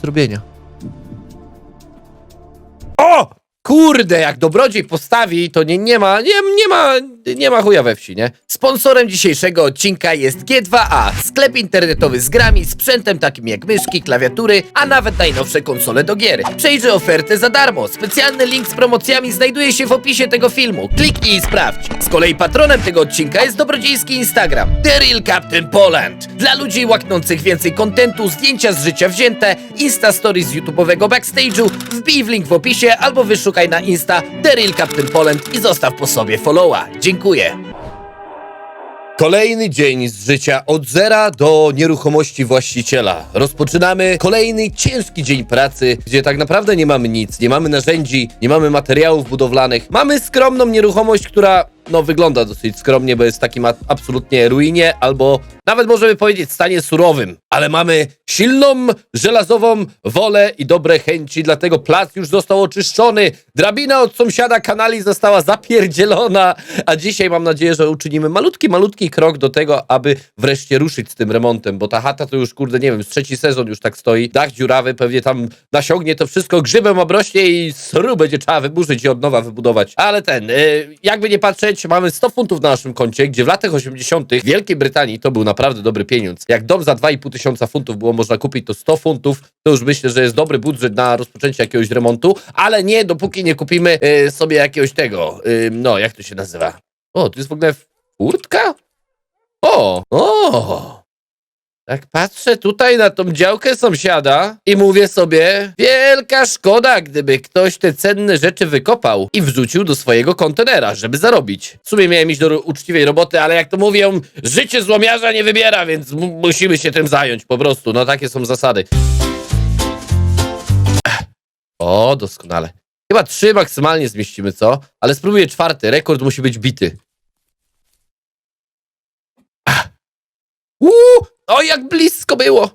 zrobienia. O! Kurde, jak dobrodziej postawi, to nie, nie ma, nie, nie ma, nie ma chuja we wsi, nie? Sponsorem dzisiejszego odcinka jest G2A, sklep internetowy z grami, sprzętem takim jak myszki, klawiatury, a nawet najnowsze konsole do gier. Przejrzyj ofertę za darmo. Specjalny link z promocjami znajduje się w opisie tego filmu. Kliknij i sprawdź. Z kolei patronem tego odcinka jest dobrodziejski Instagram, The Real Captain Poland. Dla ludzi łaknących więcej kontentu, zdjęcia z życia wzięte, Insta Stories z YouTube'owego backstage'u, wbij w link w opisie albo wyszukaj na Insta The Real Captain Poland i zostaw po sobie followa. Dziękuję. Kolejny dzień z życia od zera do nieruchomości właściciela. Rozpoczynamy kolejny ciężki dzień pracy, gdzie tak naprawdę nie mamy nic, nie mamy narzędzi, nie mamy materiałów budowlanych. Mamy skromną nieruchomość, która no wygląda dosyć skromnie, bo jest w takim absolutnie ruinie, albo nawet możemy powiedzieć stanie surowym. Ale mamy silną, żelazową wolę i dobre chęci, dlatego plac już został oczyszczony, drabina od sąsiada kanali została zapierdzielona, a dzisiaj mam nadzieję, że uczynimy malutki, malutki krok do tego, aby wreszcie ruszyć z tym remontem, bo ta chata to już, kurde, nie wiem, z trzeci sezon już tak stoi, dach dziurawy, pewnie tam nasiągnie to wszystko, grzybem obrośnie i sru będzie trzeba wyburzyć i od nowa wybudować. Ale ten, y, jakby nie patrzeć, mamy 100 funtów na naszym koncie, gdzie w latach 80. w Wielkiej Brytanii to był naprawdę dobry pieniądz. Jak dom za 2,5 tysiąca funtów było można kupić, to 100 funtów, to już myślę, że jest dobry budżet na rozpoczęcie jakiegoś remontu, ale nie, dopóki nie kupimy y, sobie jakiegoś tego, y, no, jak to się nazywa? O, tu jest w ogóle furtka? O, o! Tak patrzę tutaj na tą działkę sąsiada i mówię sobie, wielka szkoda, gdyby ktoś te cenne rzeczy wykopał i wrzucił do swojego kontenera, żeby zarobić. W sumie miałem iść do uczciwej roboty, ale jak to mówią, życie złomiarza nie wybiera, więc mu- musimy się tym zająć po prostu. No takie są zasady. O, doskonale. Chyba trzy maksymalnie zmieścimy, co? Ale spróbuję czwarty. Rekord musi być bity. Uuu! O, jak blisko było!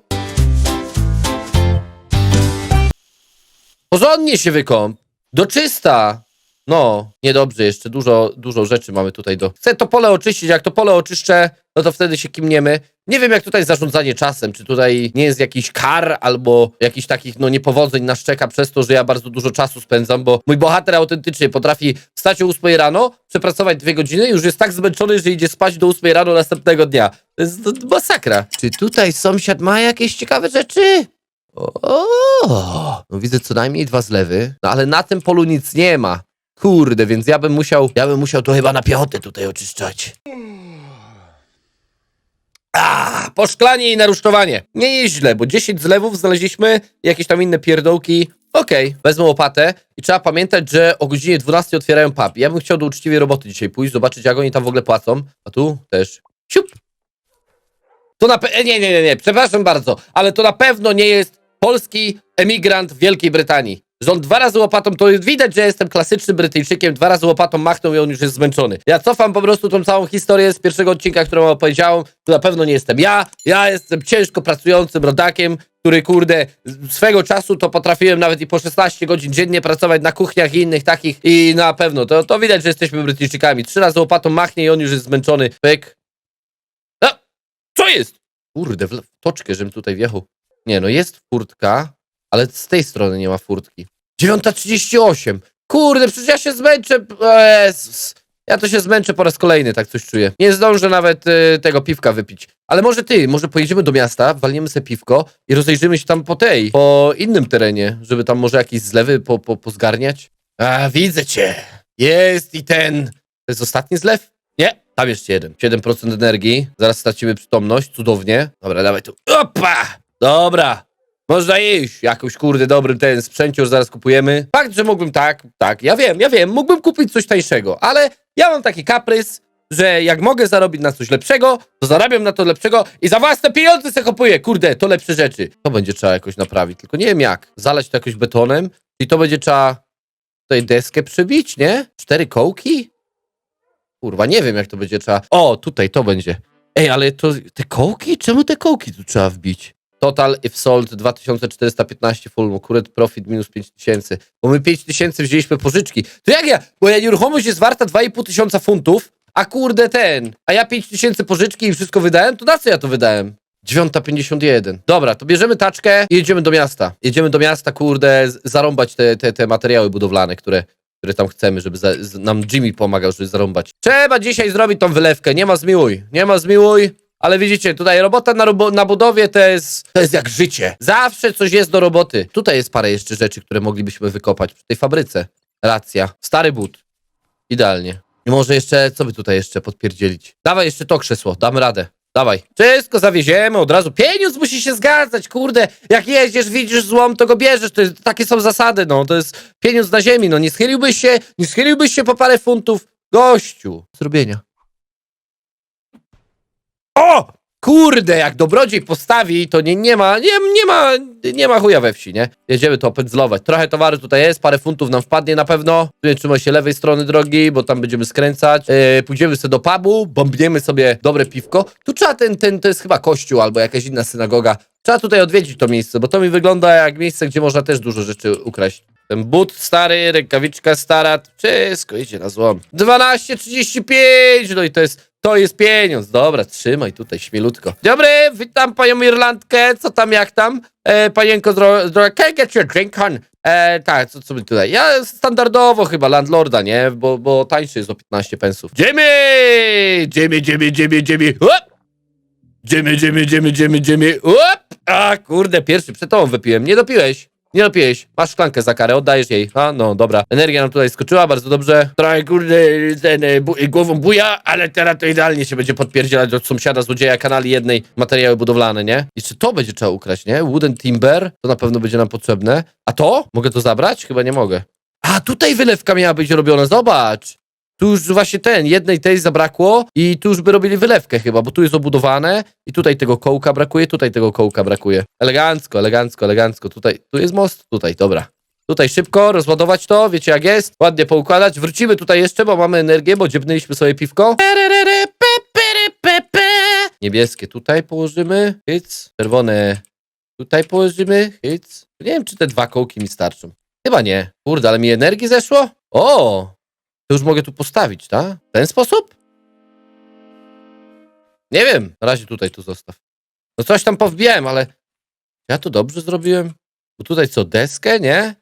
Porządnie się wykąp. Do czysta. No, niedobrze, jeszcze dużo, dużo rzeczy mamy tutaj do... Chcę to pole oczyścić, jak to pole oczyszczę, no to wtedy się kimniemy. Nie wiem, jak tutaj zarządzanie czasem, czy tutaj nie jest jakiś kar, albo jakiś takich, no, niepowodzeń nas czeka przez to, że ja bardzo dużo czasu spędzam, bo mój bohater autentycznie potrafi wstać o 8 rano, przepracować dwie godziny, już jest tak zmęczony, że idzie spać do 8 rano następnego dnia. To jest masakra. Czy tutaj sąsiad ma jakieś ciekawe rzeczy? O, no widzę co najmniej dwa zlewy, no ale na tym polu nic nie ma. Kurde, więc ja bym musiał, ja bym musiał to chyba na piechotę tutaj oczyszczać. A, poszklanie i narusztowanie. Nie jest źle, bo 10 zlewów znaleźliśmy, jakieś tam inne pierdołki. Okej, wezmę łopatę i trzeba pamiętać, że o godzinie 12 otwierają pub. Ja bym chciał do uczciwej roboty dzisiaj pójść, zobaczyć jak oni tam w ogóle płacą. A tu też. Siup. To na pe- nie, nie, nie, nie, przepraszam bardzo, ale to na pewno nie jest polski emigrant w Wielkiej Brytanii. On dwa razy łopatą, to widać, że jestem klasycznym Brytyjczykiem, dwa razy łopatą machnął i on już jest zmęczony. Ja cofam po prostu tą całą historię z pierwszego odcinka, którą opowiedziałem, to na pewno nie jestem ja, ja jestem ciężko pracującym rodakiem, który kurde, swego czasu to potrafiłem nawet i po 16 godzin dziennie pracować na kuchniach i innych takich i na pewno, to, to widać, że jesteśmy Brytyjczykami. Trzy razy łopatą machnie i on już jest zmęczony. Pyk. A, co jest? Kurde, w toczkę, żebym tutaj wjechał. Nie, no jest furtka, ale z tej strony nie ma furtki. 9.38. Kurde, przecież ja się zmęczę. Jezus. Ja to się zmęczę po raz kolejny, tak coś czuję. Nie zdążę nawet y, tego piwka wypić. Ale może ty, może pojedziemy do miasta, walniemy sobie piwko i rozejrzymy się tam po tej, po innym terenie, żeby tam może jakieś zlewy po, po, pozgarniać. A, widzę cię. Jest i ten. To jest ostatni zlew? Nie, tam jeszcze jeden. 7% energii. Zaraz stracimy przytomność. Cudownie. Dobra, dawaj tu. Opa! Dobra. Można iść. Jakąś kurde dobry ten sprzęcior zaraz kupujemy. Fakt, że mógłbym tak, tak, ja wiem, ja wiem, mógłbym kupić coś tańszego, ale ja mam taki kaprys, że jak mogę zarobić na coś lepszego, to zarabiam na to lepszego i za własne pieniądze se kupuję. Kurde, to lepsze rzeczy. To będzie trzeba jakoś naprawić, tylko nie wiem jak. Zalać to jakoś betonem i to będzie trzeba tutaj deskę przybić, nie? Cztery kołki? Kurwa, nie wiem jak to będzie trzeba. O, tutaj to będzie. Ej, ale to te kołki? Czemu te kołki tu trzeba wbić? Total if sold 2415 full current profit minus 5000. Bo my 5000 wzięliśmy pożyczki. To jak ja? Bo ja nieruchomość jest warta 2,5 tysiąca funtów, a kurde ten, a ja 5000 pożyczki i wszystko wydałem, to na co ja to wydałem? 9.51. Dobra, to bierzemy taczkę i jedziemy do miasta. Jedziemy do miasta, kurde, zarąbać te, te, te materiały budowlane, które, które tam chcemy, żeby za, nam Jimmy pomagał, żeby zarąbać. Trzeba dzisiaj zrobić tą wylewkę, nie ma zmiłuj, nie ma zmiłuj. Ale widzicie, tutaj robota na, robo- na budowie to jest, to jest jak życie. Zawsze coś jest do roboty. Tutaj jest parę jeszcze rzeczy, które moglibyśmy wykopać przy tej fabryce. Racja. Stary but. Idealnie. I może jeszcze, co by tutaj jeszcze podpierdzielić? Dawaj jeszcze to krzesło, damy radę. Dawaj. Wszystko zawieziemy od razu. Pieniądz musi się zgadzać, kurde. Jak jeździsz, widzisz złom, to go bierzesz. To jest, takie są zasady, no. To jest pieniądz na ziemi, no. Nie schyliłbyś się, nie schyliłbyś się po parę funtów. Gościu. Zrobienia. O! Kurde, jak dobrodziej postawi, to nie, nie ma, nie, nie ma, nie ma chuja we wsi, nie? Jedziemy to opędzlować. Trochę towaru tutaj jest, parę funtów nam wpadnie na pewno. Tutaj trzymaj się lewej strony drogi, bo tam będziemy skręcać. Yy, pójdziemy sobie do pubu, bombniemy sobie dobre piwko. Tu trzeba ten, ten, to jest chyba kościół albo jakaś inna synagoga. Trzeba tutaj odwiedzić to miejsce, bo to mi wygląda jak miejsce, gdzie można też dużo rzeczy ukraść. Ten but stary, rękawiczka stara, wszystko idzie na złom. 12.35, no i to jest, to jest pieniądz. Dobra, trzymaj tutaj śmielutko. Dobry, witam panią Irlandkę, co tam, jak tam? E, panienko, zdrowa, can I get you a drink, hon? E, tak, co, co tutaj? Ja standardowo chyba landlorda, nie? Bo, bo tańszy jest o 15 pensów. Jimmy! Jimmy, Jimmy, Jimmy, Jimmy. Hop! Jimmy, Jimmy, Jimmy, Jimmy, Jimmy. Hop! A, kurde, pierwszy przed tobą wypiłem. Nie dopiłeś. Nie dopiłeś. Masz szklankę za karę, oddajesz jej. A, no dobra. Energia nam tutaj skoczyła, bardzo dobrze. Trochę, kurde, ten, e, bu głową buja, ale teraz to idealnie się będzie podpierdzielać od sąsiada, złodzieja kanali jednej, materiały budowlane, nie? Jeszcze to będzie trzeba ukraść, nie? Wooden timber, to na pewno będzie nam potrzebne. A to? Mogę to zabrać? Chyba nie mogę. A, tutaj wylewka miała być robiona, zobacz! Tu już właśnie ten, jednej tej zabrakło i tu już by robili wylewkę chyba, bo tu jest obudowane i tutaj tego kołka brakuje, tutaj tego kołka brakuje. Elegancko, elegancko, elegancko. Tutaj, tu jest most, tutaj, dobra. Tutaj szybko, rozładować to, wiecie jak jest, ładnie poukładać. Wrócimy tutaj jeszcze, bo mamy energię, bo dziebnęliśmy sobie piwko. Niebieskie tutaj położymy, hyc. Czerwone tutaj położymy, hyc. Nie wiem, czy te dwa kołki mi starczą. Chyba nie. Kurde, ale mi energii zeszło? O! To już mogę tu postawić, tak? W ten sposób? Nie wiem. Na razie tutaj tu zostaw. No coś tam powbijałem, ale ja to dobrze zrobiłem? Bo tutaj co, deskę, nie?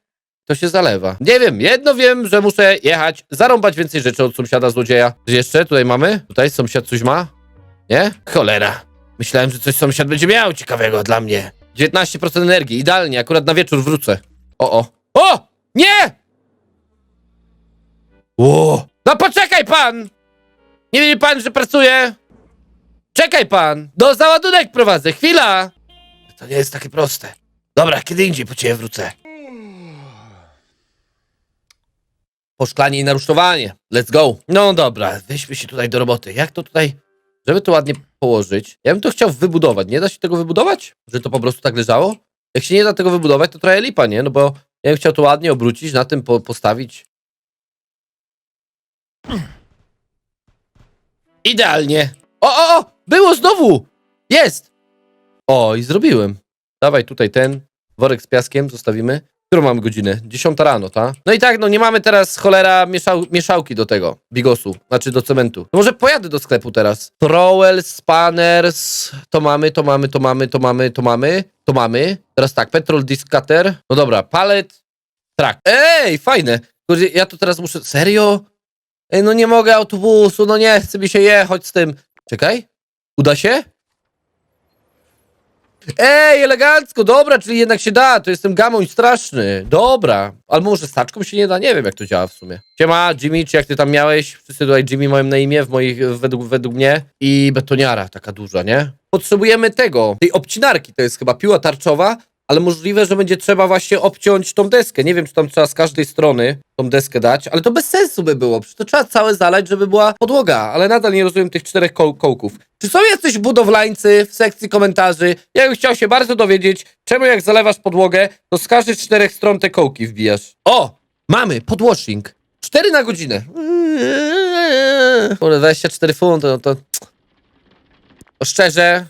To się zalewa. Nie wiem, jedno wiem, że muszę jechać, zarąbać więcej rzeczy od sąsiada złodzieja. Coś jeszcze tutaj mamy? Tutaj sąsiad coś ma? Nie? Cholera. Myślałem, że coś sąsiad będzie miał ciekawego dla mnie. 19% energii, idealnie, akurat na wieczór wrócę. O, o. O! Nie! Ło! No poczekaj pan! Nie wie pan, że pracuję? Czekaj pan! Do załadunek prowadzę, chwila! To nie jest takie proste. Dobra, kiedy indziej po ciebie wrócę. Poszklanie i narusztowanie. Let's go. No dobra, weźmy się tutaj do roboty. Jak to tutaj, żeby to ładnie położyć? Ja bym to chciał wybudować. Nie da się tego wybudować? Że to po prostu tak leżało? Jak się nie da tego wybudować, to trochę lipa, nie? No bo ja bym chciał to ładnie obrócić, na tym po postawić. Idealnie. O, o, o! Było znowu! Jest! O, i zrobiłem. Dawaj tutaj ten worek z piaskiem, zostawimy. Którą mamy godzinę? 10 rano, ta? No i tak, no nie mamy teraz cholera mieszał, mieszałki do tego, bigosu, znaczy do cementu. No może pojadę do sklepu teraz. Trowel, spanners, to mamy, to mamy, to mamy, to mamy, to mamy, to mamy. Teraz tak, petrol disc cutter. No dobra, palet, track. Ej, fajne. Ja to teraz muszę, serio? Ej, no nie mogę autobusu, no nie chce mi się jechać z tym. Czekaj, uda się? Ej, elegancko, dobra, czyli jednak się da, to jestem gamoń straszny. Dobra, albo może z taczką się nie da, nie wiem jak to działa w sumie. Siema, Jimmy, czy jak ty tam miałeś? Wszyscy tutaj Jimmy mają na imię, w moich, według, według mnie. I betoniara, taka duża, nie? Potrzebujemy tego, tej obcinarki, to jest chyba piła tarczowa, ale możliwe, że będzie trzeba właśnie obciąć tą deskę. Nie wiem, czy tam trzeba z każdej strony tą deskę dać, ale to bez sensu by było. Przecież to trzeba całe zalać, żeby była podłoga, ale nadal nie rozumiem tych czterech koł kołków. Czy są jacyś budowlańcy w sekcji komentarzy? Ja bym chciał się bardzo dowiedzieć, czemu jak zalewasz podłogę, to z każdej czterech stron te kołki wbijasz. O! Mamy, podwashing. 4 na godzinę. Kurde, 24 funty, no to... To szczerze,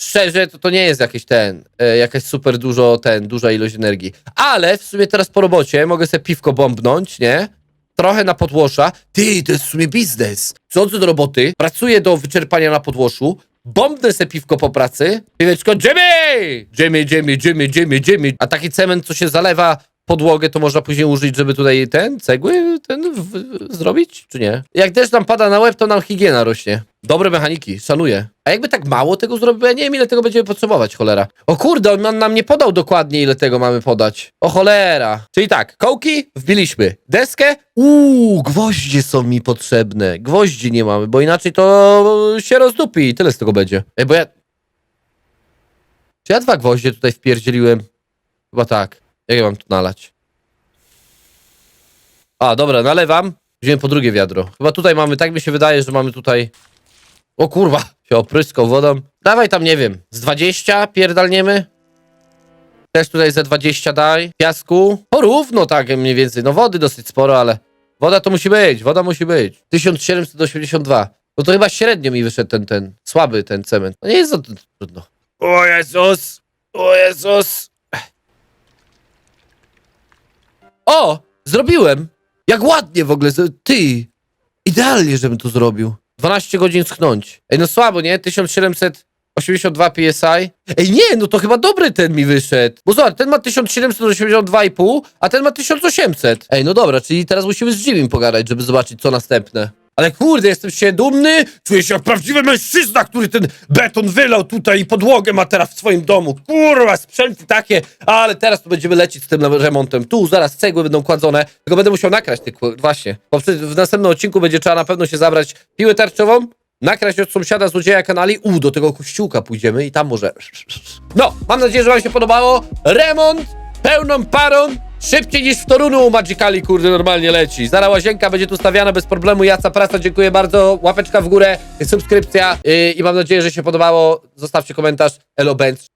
szczerze, to to nie jest jakiś ten, e, jakaś super dużo, ten, duża ilość energii. Ale w sumie teraz po robocie mogę sobie piwko bombnąć, nie? Trochę na podłosza. Ty, to jest w sumie biznes. Przychodzę do roboty, pracuję do wyczerpania na podłoszu, bombnę se piwko po pracy. Piweczko, Jimmy! Jimmy, Jimmy, Jimmy, Jimmy, Jimmy. A taki cement, co się zalewa podłogę, to można później użyć, żeby tutaj ten, cegły, ten w, w, zrobić, czy nie? Jak deszcz nam pada na łeb, to nam higiena rośnie. Dobre mechaniki, szanuję. A jakby tak mało tego zrobił, ja nie wiem, ile tego będziemy potrzebować, cholera. O kurde, on nam nie podał dokładnie, ile tego mamy podać. O cholera. Czyli tak, kołki wbiliśmy, deskę, uuu, gwoździe są mi potrzebne. Gwoździ nie mamy, bo inaczej to się rozdupi i tyle z tego będzie. Ej, bo ja... Czy ja dwa gwoździe tutaj wpierdzieliłem? Chyba tak. Jak ja mam tu nalać? A, dobra, nalewam. Wziąłem po drugie wiadro. Chyba tutaj mamy, tak mi się wydaje, że mamy tutaj... O kurwa, się opryskał wodą. Dawaj tam, nie wiem, z 20 pierdalniemy? Też tutaj ze 20 daj. Piasku. Porówno tak mniej więcej. No wody dosyć sporo, ale... Woda to musi być, woda musi być. 1782. No to chyba średnio mi wyszedł ten, ten, słaby ten cement. No nie jest to trudno. O Jezus! O Jezus! O! Zrobiłem! Jak ładnie w ogóle! Ty! Idealnie, żebym to zrobił. 12 godzin schnąć. Ej, no słabo, nie? 1782 PSI. Ej, nie, no to chyba dobry ten mi wyszedł. Bo zobacz, ten ma 1782,5, a ten ma 1800. Ej, no dobra, czyli teraz musimy z Jimmy pogadać, żeby zobaczyć, co następne. Ale kurde, jestem się dumny. Czuję się jak prawdziwy mężczyzna, który ten beton wylał tutaj i podłogę ma teraz w swoim domu. Kurwa, sprzęty takie. Ale teraz tu będziemy lecieć z tym remontem. Tu zaraz cegły będą kładzone. Tylko będę musiał nakraść ty właśnie. Bo w następnym odcinku będzie trzeba na pewno się zabrać piłę tarczową, nakraść od sąsiada złodzieja kanali. U, do tego kościółka pójdziemy i tam może... No, mam nadzieję, że wam się podobało. Remont pełną parą. Szybciej niż w Toruniu u Magicali, kurde, normalnie leci. Zara łazienka będzie tu stawiana bez problemu. Jaca Prasa, dziękuję bardzo. Łapeczka w górę, subskrypcja yy, i mam nadzieję, że się podobało. Zostawcie komentarz. Elo Benz.